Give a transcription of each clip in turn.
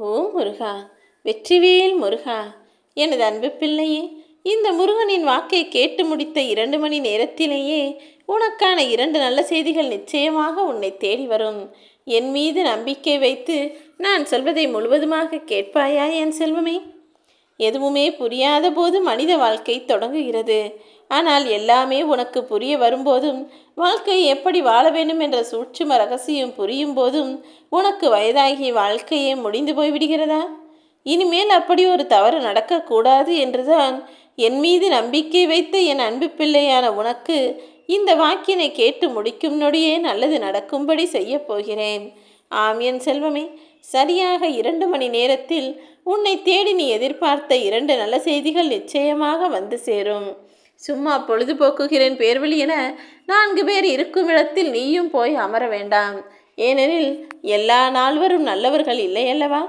ஓ முருகா வெற்றிவேல் முருகா எனது அன்பு பிள்ளையே இந்த முருகனின் வாக்கை கேட்டு முடித்த இரண்டு மணி நேரத்திலேயே உனக்கான இரண்டு நல்ல செய்திகள் நிச்சயமாக உன்னை தேடி வரும். என் மீது நம்பிக்கை வைத்து நான் சொல்வதை முழுவதுமாக கேட்பாயா என் செல்வமே? எதுவுமே புரியாத போது மனித வாழ்க்கை தொடங்குகிறது. ஆனால் எல்லாமே உனக்கு புரிய வரும்போதும் வாழ்க்கை எப்படி வாழ வேண்டும் என்ற சூட்சும ரகசியம் புரியும் போதும் உனக்கு வயதாகி வாழ்க்கையே முடிந்து போய்விடுகிறதா இனிமேல் அப்படி ஒரு தவறு நடக்கக்கூடாது என்றுதான் என் மீது நம்பிக்கை வைத்த என் அன்பு பிள்ளையான உனக்கு இந்த வாக்கினை கேட்டு முடிக்கும் நொடியே நல்லது நடக்கும்படி செய்யப் போகிறேன். ஆம் என் செல்வமே சரியாக இரண்டு மணி நேரத்தில் உன்னை தேடி நீ எதிர்பார்த்த இரண்டு நல்ல செய்திகள் நிச்சயமாக வந்து சேரும். சும்மா பொழுதுபோக்குகிறேன் பேர்வழி என நான்கு பேர் இருக்கும் இடத்தில் நீயும் போய் அமர வேண்டாம். ஏனெனில் எல்லா நால்வரும் நல்லவர்கள் இல்லையல்லவா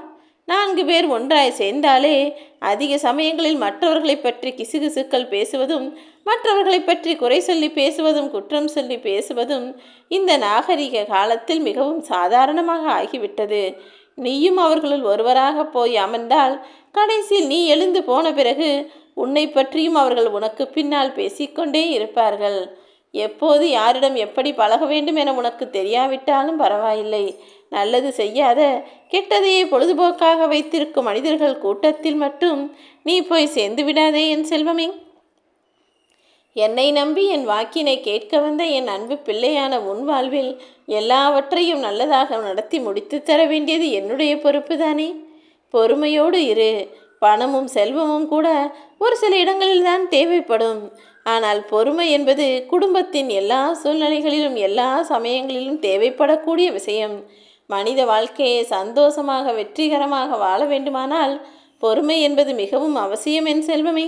நான்கு பேர் ஒன்றாய் சேர்ந்தாலே அதிக சமயங்களில் மற்றவர்களை பற்றி கிசுகிசுக்கள் பேசுவதும் மற்றவர்களை பற்றி குறை சொல்லி பேசுவதும் குற்றம் சொல்லி பேசுவதும் இந்த நாகரிக காலத்தில் மிகவும் சாதாரணமாக ஆகிவிட்டது. நீயும் அவர்களுள் ஒருவராக போய் அமர்ந்தால் கடைசியில் நீ எழுந்து போன பிறகு உன்னை பற்றியும் அவர்கள் உனக்கு பின்னால் பேசிக்கொண்டே இருப்பார்கள். எப்போது யாரிடம் எப்படி பழக வேண்டும் என உனக்கு தெரியாவிட்டாலும் பரவாயில்லை. நல்லது செய்யாத கெட்டதையே பொழுதுபோக்காக வைத்திருக்கும் மனிதர்கள் கூட்டத்தில் மட்டும் நீ போய் சேர்ந்து விடாதே என் செல்வமே. என்னை நம்பி என் வாக்கினை கேட்க வந்த என் அன்பு பிள்ளையான உன் வாழ்வில் எல்லாவற்றையும் நல்லதாக நடத்தி முடித்து தர வேண்டியது என்னுடைய பொறுப்பு தானே பொறுமையோடு இரு. பணமும் செல்வமும் கூட ஒரு சில இடங்களில் தான் தேவைப்படும். ஆனால் பொறுமை என்பது குடும்பத்தின் எல்லா சூழ்நிலைகளிலும் எல்லா சமயங்களிலும் தேவைப்படக்கூடிய விஷயம். மனித வாழ்க்கையை சந்தோஷமாக வெற்றிகரமாக வாழ வேண்டுமானால் பொறுமை என்பது மிகவும் அவசியம் என் செல்வமே.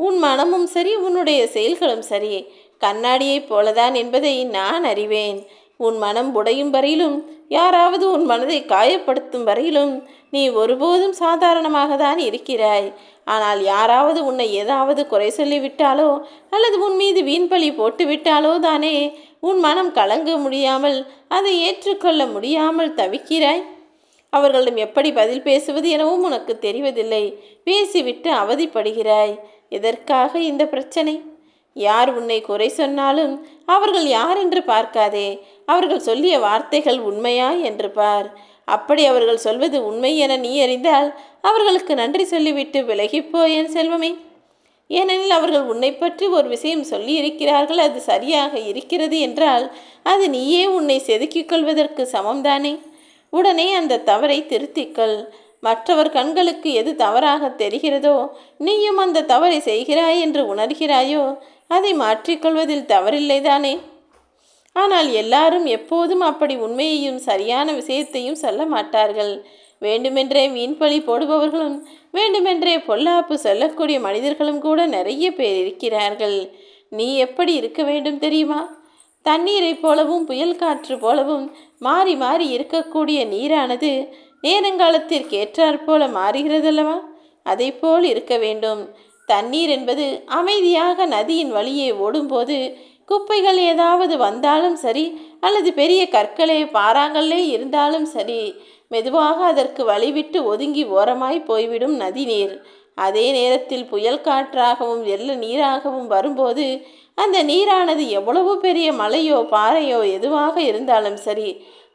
உன் மனமும் சரி உன்னுடைய செயல்களும் சரி. கண்ணாடியைப் போலதான் என்பதை நான் அறிவேன். உன் மனம் உடையும் வரையிலும் யாராவது உன் மனதை காயப்படுத்தும் வரையிலும் நீ ஒருபோதும் சாதாரணமாக தான் இருக்கிறாய். ஆனால் யாராவது உன்னை ஏதாவது குறை சொல்லிவிட்டாலோ அல்லது உன் மீது வீண்பழி போட்டுவிட்டாலோ தானே உன் மனம் கலங்க முடியாமல் அதை ஏற்றுக்கொள்ள முடியாமல் தவிக்கிறாய்? அவர்களிடம் எப்படி பதில் பேசுவது எனவும் உனக்கு தெரிவதில்லை. பேசிவிட்டு அவதிப்படுகிறாய். எதற்காக இந்த பிரச்சனை? யார் உன்னை குறை சொன்னாலும் அவர்கள் யார் என்று பார்க்காதே. அவர்கள் சொல்லிய வார்த்தைகள் உண்மையா என்று பார். அப்படி அவர்கள் சொல்வது உண்மை என நீ அறிந்தால் அவர்களுக்கு நன்றி சொல்லிவிட்டு விலகிப்போ என் செல்வமே. ஏனெனில் அவர்கள் உன்னை பற்றி ஒரு விஷயம் சொல்லி இருக்கிறார்கள் அது சரியாக இருக்கிறது என்றால் அது நீயே உன்னை செதுக்கிக் கொள்வதற்கு சமம்தானே. உடனே அந்த தவறை திருத்திக்கொள் மற்றவர் கண்களுக்கு எது தவறாக தெரிகிறதோ நீயும் அந்த தவறை செய்கிறாய் என்று உணர்கிறாயோ அதை மாற்றிக்கொள்வதில் தவறில்லைதானே ஆனால் எல்லாரும் எப்போதும் அப்படி உண்மையையும் சரியான விஷயத்தையும் சொல்ல மாட்டார்கள். வேண்டுமென்றே வீண்பழி போடுபவர்களும் வேண்டுமென்றே பொல்லாப்பு சொல்லக்கூடிய மனிதர்களும் கூட நிறைய பேர் இருக்கிறார்கள். நீ எப்படி இருக்க வேண்டும் தெரியுமா? தண்ணீரைப் போலவும் புயல் காற்று போலவும் மாறி மாறி இருக்கக்கூடிய நீரானது நேரங்காலத்திற்கு ஏற்றாற் போல மாறுகிறதல்லவா? அதை போல் இருக்க வேண்டும். தண்ணீர் என்பது அமைதியாக நதியின் வழியே ஓடும்போது குப்பைகள் ஏதாவது வந்தாலும் சரி அல்லது பெரிய கற்களே பாறாங்கல்லே இருந்தாலும் சரி மெதுவாக அதற்கு வழிவிட்டு ஒதுங்கி ஓரமாய் போய்விடும் நதி நீர். அதே நேரத்தில் புயல் காற்றாகவும் எல்ல நீராகவும் வரும்போது அந்த நீரானது எவ்வளவு பெரிய மலையோ பாறையோ எதுவாக இருந்தாலும் சரி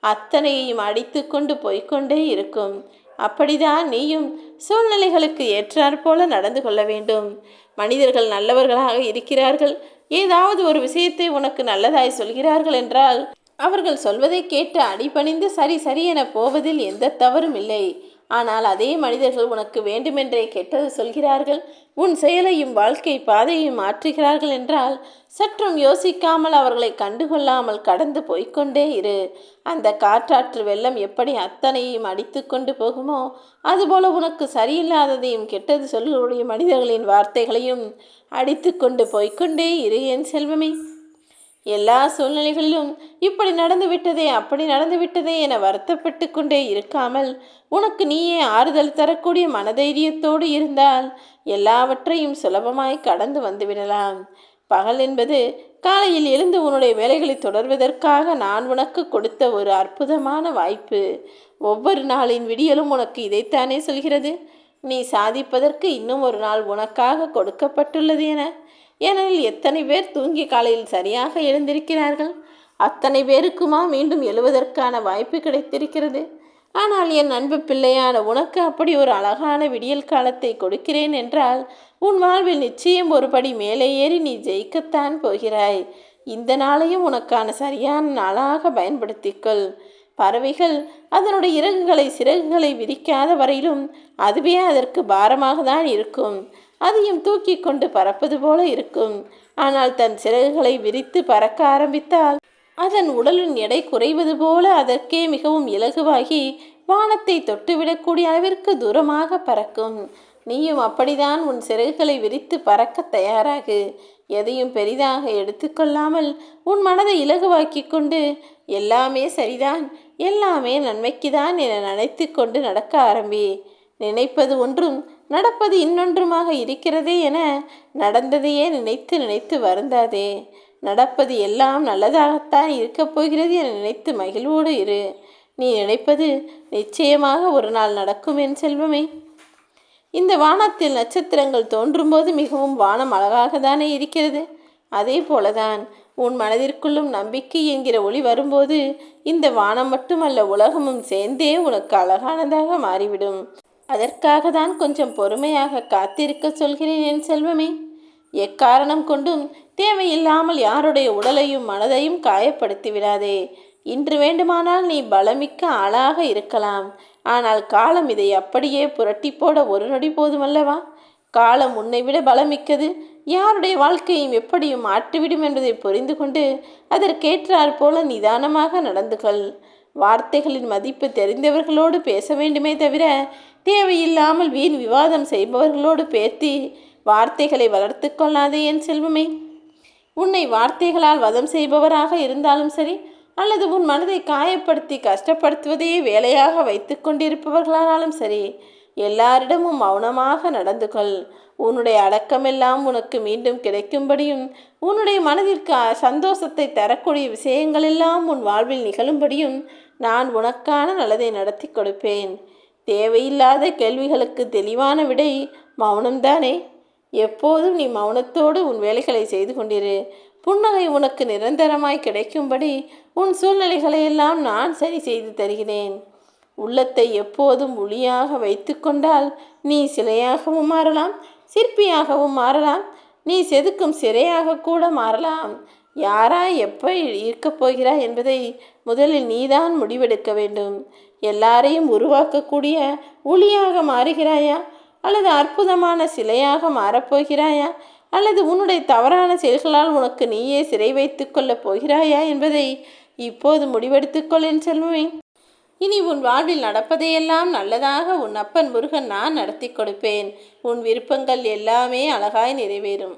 அத்தனையையும் அடித்து கொண்டு போய்க்கொண்டே இருக்கும். அப்படிதான் நீயும் சூழ்நிலைகளுக்கு ஏற்றாற்போல நடந்து கொள்ள வேண்டும். மனிதர்கள் நல்லவர்களாக இருக்கிறார்கள். ஏதாவது ஒரு விஷயத்தை உனக்கு நல்லதாய் சொல்கிறார்கள் என்றால் அவர்கள் சொல்வதை கேட்டு அடிபணிந்து சரி சரி என போவதில் எந்த தவறும் இல்லை. ஆனால் அதே மனிதர்கள் உனக்கு வேண்டுமென்றே கெட்டது சொல்கிறார்கள். உன் செயலையும் வாழ்க்கை பாதையையும் மாற்றுகிறார்கள் என்றால் சற்றும் யோசிக்காமல் அவர்களை கண்டுகொள்ளாமல் கடந்து போய்க்கொண்டே இரு. அந்த காற்றாற்று வெள்ளம் எப்படி அத்தனையும் அடித்து கொண்டு போகுமோ அதுபோல உனக்கு சரியில்லாததையும் கெட்டது சொல்லுடைய மனிதர்களின் வார்த்தைகளையும் அடித்து கொண்டு போய்க்கொண்டே இரு என் செல்வமே. எல்லா சூழ்நிலைகளிலும் இப்படி நடந்து விட்டதே அப்படி நடந்து விட்டதே என வருத்தப்பட்டு கொண்டே இருக்காமல் உனக்கு நீயே ஆறுதல் தரக்கூடிய மனதைரியத்தோடு இருந்தால் எல்லாவற்றையும் சுலபமாய் கடந்து வந்துவிடலாம் பகல் என்பது காலையில் எழுந்து உன்னுடைய வேலைகளை தொடர்வதற்காக நான் உனக்கு கொடுத்த ஒரு அற்புதமான வாய்ப்பு. ஒவ்வொரு நாளின் விடியலும் உனக்கு இதைத்தானே சொல்கிறது? நீ சாதிப்பதற்கு இன்னும் ஒரு நாள் உனக்காக கொடுக்கப்பட்டுள்ளது என ஏனெனில் எத்தனை பேர் தூங்கி காலையில் சரியாக எழுந்திருக்கிறார்கள்? அத்தனை பேருக்குமா மீண்டும் எழுவதற்கான வாய்ப்பு கிடைத்திருக்கிறது? ஆனால் என் அன்பு பிள்ளையான உனக்கு அப்படி ஒரு அழகான விடியல் காலத்தை கொடுக்கிறேன் என்றால் உன் வாழ்வில் நிச்சயம் ஒருபடி மேலே ஏறி நீ ஜெயிக்கத்தான் போகிறாய். இந்த நாளையும் உனக்கான சரியான நாளாக பயன்படுத்திக்கொள். பறவைகள் அதனுடைய இறகுகளை சிறகுகளை விரிக்காத வரையிலும் அதுவே அதற்கு பாரமாக தான் இருக்கும். அதையும் தூக்கி கொண்டு பறப்பது போல இருக்கும். ஆனால் தன் சிறகுகளை விரித்து பறக்க ஆரம்பித்தால் அதன் உடலின் எடை குறைவது போல அதற்கே மிகவும் இலகுவாகி வானத்தை தொட்டுவிடக்கூடிய அளவிற்கு தூரமாக பறக்கும். நீயும் அப்படிதான் உன் சிறகுகளை விரித்து பறக்க தயாராகு. எதையும் பெரிதாக எடுத்துக்கொள்ளாமல் உன் மனதை இலகுவாக்கி கொண்டு எல்லாமே சரிதான் எல்லாமே நன்மைக்குதான் என நினைத்து கொண்டு நடக்க ஆரம்பி. நினைப்பது ஒன்றும் நடப்பது இன்னொன்றுமாக இருக்கிறதே என நடந்ததையே நினைத்து நினைத்து வருந்தாதே. நடப்பது எல்லாம் நல்லதாகத்தான் இருக்கப் போகிறது என நினைத்து மகிழ்வோடு இரு. நீ நினைப்பது நிச்சயமாக ஒரு நாள் நடக்கும் என் செல்வமே. இந்த வானத்தில் நட்சத்திரங்கள் தோன்றும்போது மிகவும் வானம் அழகாக தானே இருக்கிறது. அதே போலதான் உன் மனதிற்குள்ளும் நம்பிக்கை என்கிற ஒளி வரும்போது இந்த வானம் மட்டுமல்ல உலகமும் சேர்ந்தே உனக்கு அழகானதாக மாறிவிடும். அதற்காக தான் கொஞ்சம் பொறுமையாக காத்திருக்க சொல்கிறேன் என் செல்வமே. எக்காரணம் கொண்டும் தேவையில்லாமல் யாருடைய உடலையும் மனதையும் காயப்படுத்தி விடாதே. இன்று வேண்டுமானால் நீ பலமிக்க ஆளாக இருக்கலாம். ஆனால் காலம் இதை அப்படியே புரட்டி போட ஒரு நொடி போதுமல்லவா? காலம் உன்னை விட பலமிக்கது. யாருடைய வாழ்க்கையும் எப்படியும் மாற்றிவிடும் என்பதை புரிந்து கொண்டு அதற்கேற்றாற் போல நிதானமாக நடந்து கொள் வார்த்தைகளின் மதிப்பு தெரிந்தவர்களோடு பேச வேண்டுமே தவிர தேவையில்லாமல் வீண் விவாதம் செய்பவர்களோடு பேர்த்தி வார்த்தைகளை வளர்த்து கொள்ளாதே என் செல்வமே. உன்னை வார்த்தைகளால் வதம் செய்பவராக இருந்தாலும் சரி அல்லது உன் மனதை காயப்படுத்தி கஷ்டப்படுத்துவதையே வேலையாக வைத்து கொண்டிருப்பவர்களானாலும் சரி எல்லாரிடமும் மௌனமாக நடந்து கொள். உன்னுடைய அடக்கமெல்லாம் உனக்கு மீண்டும் கிடைக்கும்படியும் உன்னுடைய மனதிற்கு சந்தோஷத்தை தரக்கூடிய விஷயங்களெல்லாம் உன் வாழ்வில் நிகழும்படியும் நான் உனக்கான நல்லதை நடத்தி கொடுப்பேன். தேவையில்லாத கேள்விகளுக்கு தெளிவான விடை மௌனம்தானே? எப்போதும் நீ மௌனத்தோடு உன் வேலைகளை செய்து கொண்டிரு. புன்னகை உனக்கு நிரந்தரமாய் கிடைக்கும்படி உன் சூழ்நிலைகளை எல்லாம் நான் சரி செய்து தருகிறேன். உள்ளத்தை எப்போதும் ஒளியாக வைத்து கொண்டால் நீ சிலையாகவும் மாறலாம் சிற்பியாகவும் மாறலாம் நீ செதுக்கும் சிறையாக கூட மாறலாம். யாராய் எப்போ இருக்கப் போகிறாய் என்பதை முதலில் நீதான் முடிவெடுக்க வேண்டும். எல்லாரையும் உருவாக்கக்கூடிய ஒளியாக மாறுகிறாயா? அல்லது அற்புதமான சிலையாக மாறப்போகிறாயா? அல்லது உன்னுடைய தவறான செயல்களால் உனக்கு நீயே சிறை வைத்து கொள்ளப் போகிறாயா என்பதை இப்போது முடிவெடுத்துக்கொள் என் செல்வமே. இனி உன் வாழ்வில் நடப்பதையெல்லாம் நல்லதாக உன் அப்பன் முருகன் நான் நடத்தி கொடுப்பேன். உன் விருப்பங்கள் எல்லாமே அழகாய் நிறைவேறும்.